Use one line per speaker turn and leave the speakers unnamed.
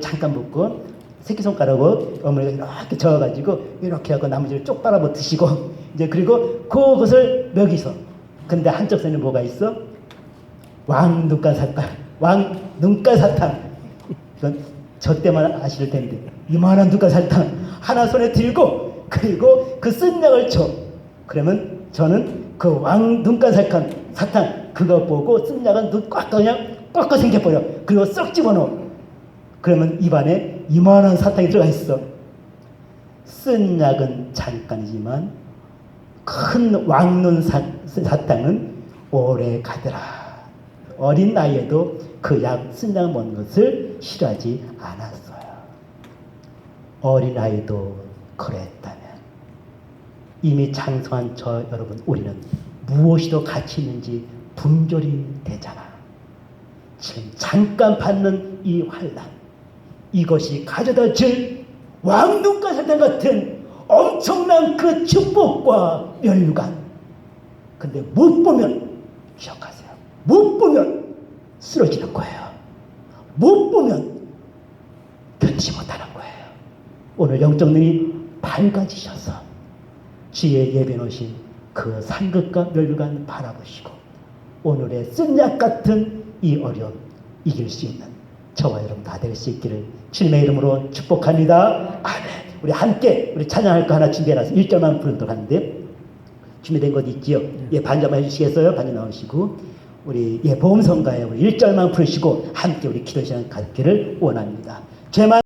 잠깐 묶고 새끼손가락으로 어머니가 이렇게 저어가지고 이렇게 하고 나머지를 쪽 빨아먹 드시고 이제 그리고 그것을 먹이서 근데 한쪽 손에 뭐가 있어? 왕 눈깔 사탕 왕 눈깔 사탕. 이건 저 때만 아실 텐데. 이만한 눈깔 사탕 하나 손에 들고 그리고 그 쓴 약을 쳐. 그러면 저는 그 왕 눈깔 사탕 사탕 그거 보고 쓴 약은 눈 꽉 그냥 꽉꽉 생겨버려. 그리고 쏙 집어넣어 그러면 입안에 이만한 사탕이 들어가 있어. 쓴 약은 잠깐이지만 큰 왕눈 사, 사탕은 오래 가더라. 어린 나이에도 그 약, 쓴약 먹는 것을 싫어하지 않았어요. 어린 아이도 그랬다면 이미 장성한 저 여러분 우리는 무엇이도 가치 있는지 분별이 되잖아. 지금 잠깐 받는 이 환란 이것이 가져다 줄 왕눈과 사탕 같은 엄청난 그 축복과 멸관. 근데 못 보면 기억하세요. 못 보면 쓰러지는 거예요. 못 보면 견디지 못하는 거예요. 오늘 영적 눈이 밝아지셔서 주의 예배 오신 그 상급과 멸관 바라보시고 오늘의 쓴약 같은 이 어려움 이길 수 있는 저와 여러분 다 될 수 있기를 주님의 이름으로 축복합니다. 아멘. 우리 함께 우리 찬양할 거 하나 준비해놨어. 1절만 부르도록 하는데 준비된 것 있지요? 예, 반절만 해주시겠어요? 반절 나오시고 우리 예, 보험성가에 우리 1절만 부르시고 함께 우리 기도 시간 갖기를 원합니다. 죄만